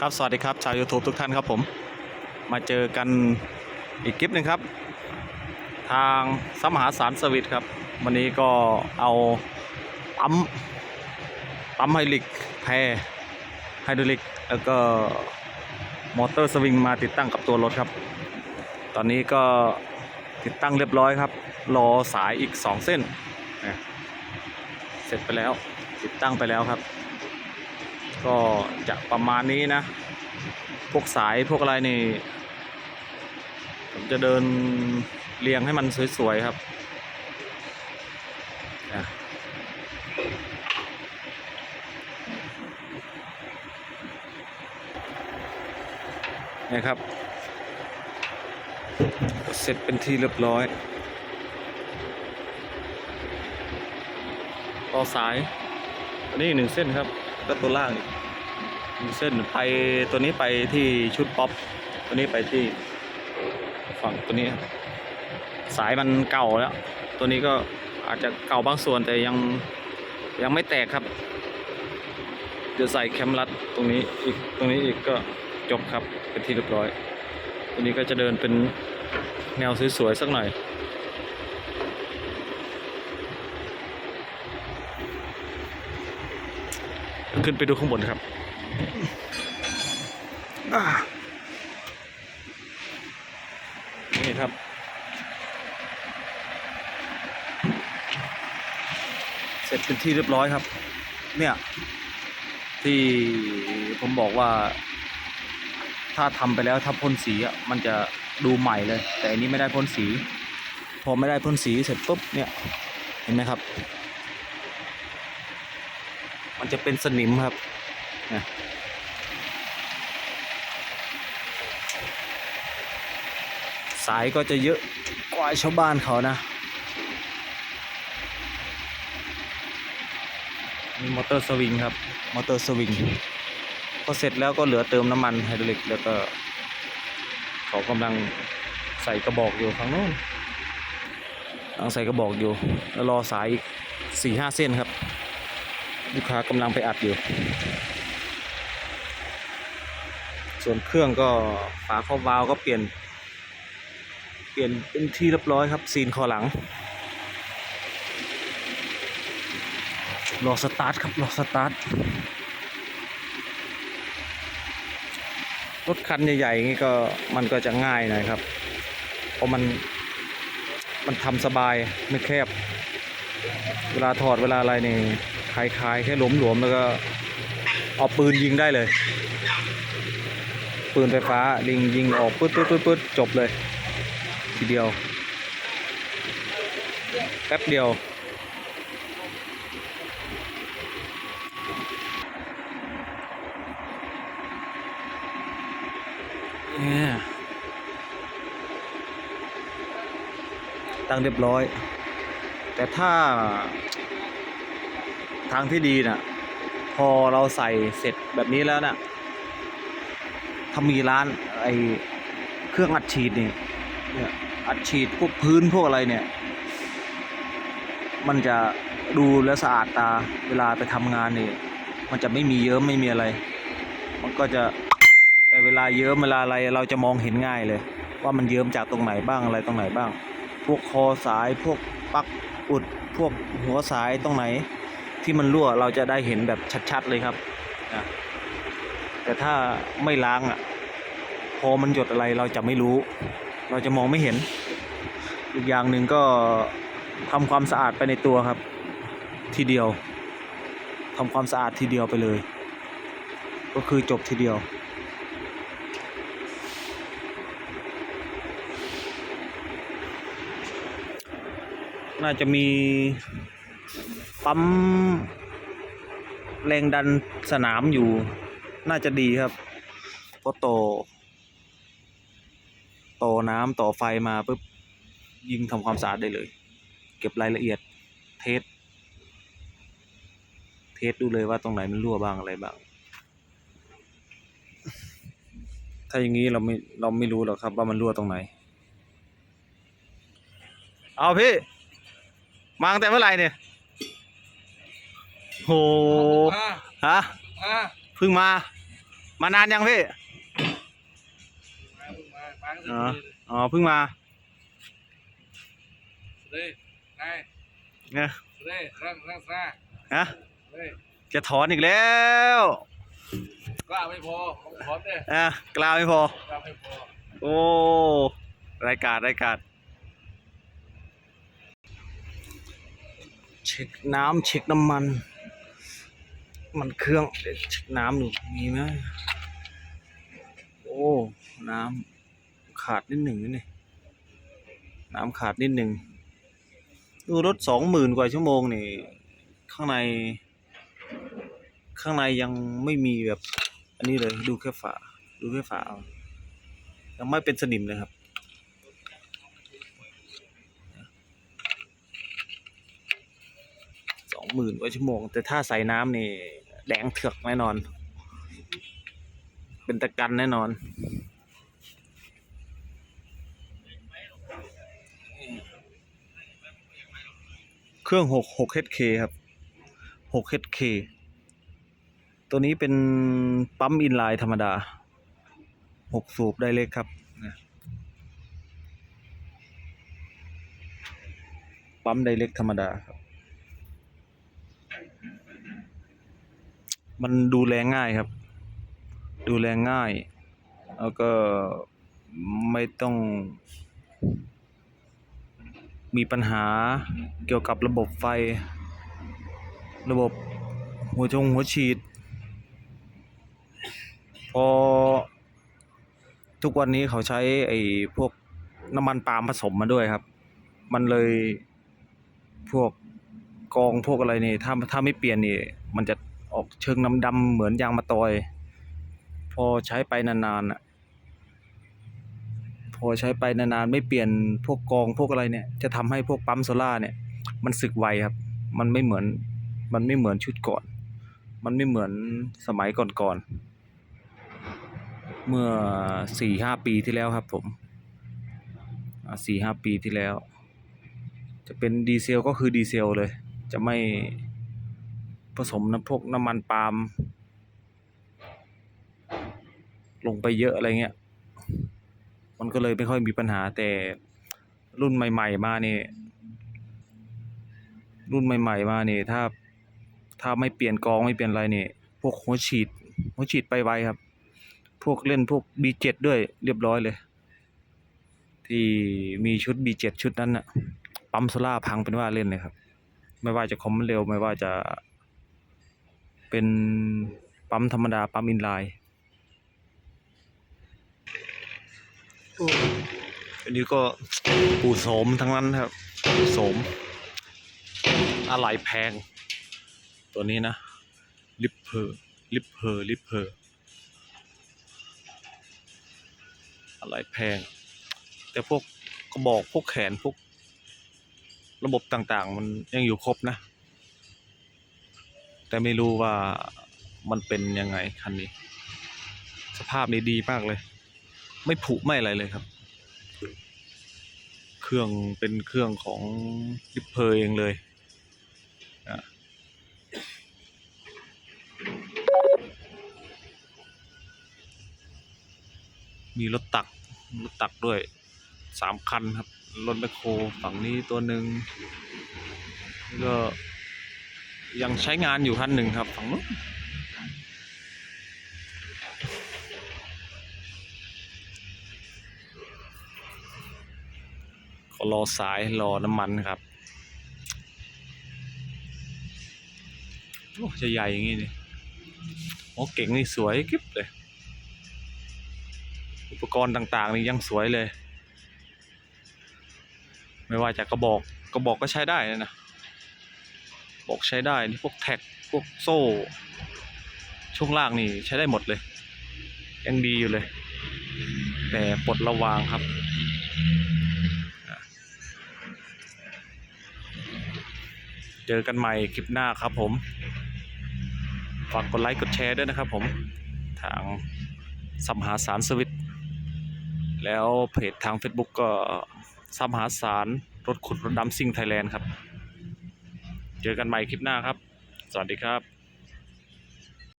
ครับสวัสดีครับชาว YouTube ทุกท่านครับผม มาเจอกันอีกคลิปหนึ่งครับ ทางสมหาสารสวิตครับ วันนี้ก็เอาปั๊มปั๊มไฮดรอลิกแพรไฮดรอลิก แล้วก็มอเตอร์สวิงมาติดตั้งกับตัวรถครับ ตอนนี้ก็ติดตั้งเรียบร้อยครับ รอสายอีก 2 เส้น เสร็จไปแล้ว ติดตั้งไปแล้วครับ ก็จะประมาณนี้นะ พวกสายพวกอะไรนี่ ผมจะเดินเรียงให้มันสวยๆครับอะครับ เสร็จเป็นที่เรียบร้อย ต่อสาย อันนี้หนึ่งเส้นครับก็ตัวล่างอีกหนึ่ง เส้นไปตัวนี้ไปที่ชุดป๊อปตัวนี้ไปที่ฝั่งตัวนี้ สายมันเก่าแล้ว ตัวนี้ก็อาจจะเก่าบางส่วนแต่ยังยังไม่แตกครับเดี๋ยวใส่แคมรัดตรงนี้อีกตรงนี้อีกก็จบครับเป็นที่เรียบร้อยตัวนี้ก็จะเดินเป็นแนวสวยๆสักหน่อยขึ้นไปดูข้างบนครับ นี่ครับ เสร็จเป็นที่เรียบร้อยครับ เนี่ย ที่ผมบอกว่า ถ้าทำไปแล้วถ้าพ่นสีอะมันจะดูใหม่เลย แต่อันนี้ไม่ได้พ่นสี พอไม่ได้พ่นสีเสร็จปุ๊บเนี่ย เห็นไหมครับ มันจะเป็นสนิมครับ นะสายก็จะเยอะกว่าชาวบ้านเขานะมีมอเตอร์สวิงครับ มอเตอร์สวิงพอเสร็จแล้วก็เหลือเติมน้ำมันไฮดรอลิกแล้วก็ เขากำลังใส่กระบอกอยู่ข้างโน้นกำลังใส่กระบอกอยู่ แล้วรอสายอีกสี่ห้าเส้นครับ ลูกค้ากำลังไปอัดอยู่ ส่วนเครื่องก็ฝาครอบวาล์วก็เปลี่ยน เปลี่ยนเป็นที่เรียบร้อยครับ ซีนคอหลัง รอสตาร์ทครับ รอสตาร์ท รถคันใหญ่ๆนี่ก็มันก็จะง่ายหน่อยครับ เพราะมันมันทำสบายไม่แคบ เวลาถอดเวลาอะไรนี่คลายคลายๆแค่หลวมๆแล้วก็เอาปืนยิงได้เลย ปืนไฟฟ้าลิงยิงออกปึ๊ดปึ๊ดปึ๊ดปึ๊ดจบเลย ทีเดียวแป๊บเดียวเนี่ยตั้งเรียบร้อย แต่ถ้าทางที่ดีน่ะ พอเราใส่เสร็จแบบนี้แล้วน่ะ ถ้ามีร้านไอเครื่องอัดฉีดนี่เนี่ยอัดฉีดพวกพื้นพวกอะไรเนี่ย มันจะดูแลสะอาดตาเวลาไปทำงานนี่มันจะไม่มีเยิ้มไม่มีอะไร มันก็จะแต่เวลาเยิ้มเวลาอะไรเราจะมองเห็นง่ายเลย ว่ามันเยิ้มจากตรงไหนบ้างอะไรตรงไหนบ้าง พวกคอสายพวกปักอุดพวกหัวสายตรงไหน ที่มันรั่วเราจะได้เห็นแบบชัดๆเลยครับนะแต่ถ้าไม่ล้างอะ พอมันหยดอะไรเราจะไม่รู้ เราจะมองไม่เห็น อีกอย่างหนึ่งก็ทำความสะอาดไปในตัวครับ ทีเดียวทำความสะอาดทีเดียวไปเลย ก็คือจบทีเดียว น่าจะมีปั๊มแรงดันสนามอยู่ น่าจะดีครับเพราะโต โตน้ำต่อไฟมาปุ๊บยิงทำความสะอาดได้เลย เก็บรายละเอียดเทสเทสดูเลยว่าตรงไหนมันรั่วบ้างอะไรบ้าง ถ้าอย่างนี้เราไม่เราไม่รู้หรอกครับว่ามันรั่วตรงไหน เอาพี่ มาตั้งแต่เมื่อไหร่เนี่ยโหอ่าฮะอ่าเพิ่งมา มานานยังพี่มาเพิ่งมาฟังสิ อ๋ออ๋อเพิ่งมาเลยนายเนี่ยเลยร่างร่างซ่าฮะเลยจะถอนอีกแล้วกล้าไม่พอผมขอเนี่ยอะกล้าไม่พอกล้าไม่พอโอ้รายการรายการเช็คน้ำเช็คน้ำมัน มันเครื่องเดี๋ยวเช็คน้ำดูมีไหมโอ้ น้ำ ขาดนิดหนึ่งนี่น้ำขาดนิดหนึ่งดูรถสองหมื่นกว่าชั่วโมงนี่ข้างใน ข้างในยังไม่มีแบบ อันนี้เลยดูแค่ฝา ดูแค่ฝาเอายังไม่เป็นสนิมเลยครับสองหมื่นกว่าชั่วโมง แต่ถ้าใส่น้ำนี่แดงเถือกแน่นอน เป็นตะกันแน่นอน เครื่องหกหก HK ครับหก HK ตัวนี้เป็นปั๊มอินไลน์ธรรมดาหกสูบได้เล็กครับปั๊มไดเล็กธรรมดาครับ มันดูแลง่ายครับ ดูแลง่าย แล้วก็ไม่ต้อง มีปัญหาเกี่ยวกับระบบไฟ ระบบหัวชงหัวฉีด พอ ทุกวันนี้เขาใช้ไอ้พวกน้ำมันปาล์มผสมมาด้วยครับ มันเลยพวกกองพวกอะไรนี่ถ้าถ้าไม่เปลี่ยนนี่ มันจะออกเชิงดำดำๆเหมือนยางมะตอย พอใช้ไปนานๆอะ พอใช้ไปนานๆไม่เปลี่ยนพวกกองพวกอะไรเนี่ยจะทำให้พวกปั๊มโซล่าเนี่ยมันสึกไวครับ มันไม่เหมือนมันไม่เหมือนชุดก่อน มันไม่เหมือนสมัยก่อนๆเมื่อสี่ห้าปีที่แล้วครับผมสี่ห้าปีที่แล้ว จะเป็นดีเซลก็คือดีเซลเลย จะไม่ผสมน้ำพวกน้ำมันปาล์มลงไปเยอะอะไรเงี้ย มันก็เลยไม่ค่อยมีปัญหาแต่รุ่นใหม่ ๆ มาเนี่ยรุ่นใหม่ ๆ มาเนี่ยถ้าถ้าไม่เปลี่ยนกองไม่เปลี่ยนอะไรเนี่ยพวกหัวฉีดหัวฉีดไปไวครับ พวกเล่นพวก B7 ด้วยเรียบร้อยเลย ที่มีชุด B7 ชุดนั้นน่ะปั๊มโซล่าพังเป็นว่าเล่นเลยครับ ไม่ว่าจะคอมมันเร็วไม่ว่าจะเป็นปั๊มธรรมดาปั๊มอินไลน์ อันนี้ก็ปูโสมทั้งนั้นครับปูโสมอะไรแพง ตัวนี้นะ ลิปเพอร์ลิปเพอร์ลิปเพอร์อะไรแพง แต่พวกกระบอกพวกแขนพวก ระบบต่างๆ มันยังอยู่ครบนะ แต่ไม่รู้ว่ามันเป็นยังไงคันนี้ สภาพนี้ดีมากเลย ไม่ผุไม่อะไรเลยครับ เครื่องเป็นเครื่องของลิปเพอร์เองเลยมีรถตัก รถตักด้วยสามคันครับ รถแมคโครฝั่งนี้ตัวหนึ่งก็ยังใช้งานอยู่คันหนึ่งครับ ฝั่งนู้น รอสายรอน้ำมันครับโอ้จะใหญ่อย่างงี้นี่โอ้เก่งนี่สวยกิ๊บเลย อุปกรณ์ต่างๆนี่ยังสวยเลย ไม่ว่าจะกระบอกกระบอกก็ใช้ได้นะนะบอกใช้ได้นี่พวกแท็กพวกโซ่ ช่วงล่างนี่ใช้ได้หมดเลย ยังดีอยู่เลย แต่ปลดระวางครับอะ เจอกันใหม่คลิปหน้าครับผม ฝากกดไลค์กดแชร์ด้วยนะครับผม ทางสัมหาสารสวิต แล้วเพจทาง Facebook ก็สัมหาสารรถขุดรถดำซิ่งไทยแลนด์ครับ เจอกันใหม่คลิปหน้าครับ สวัสดีครับ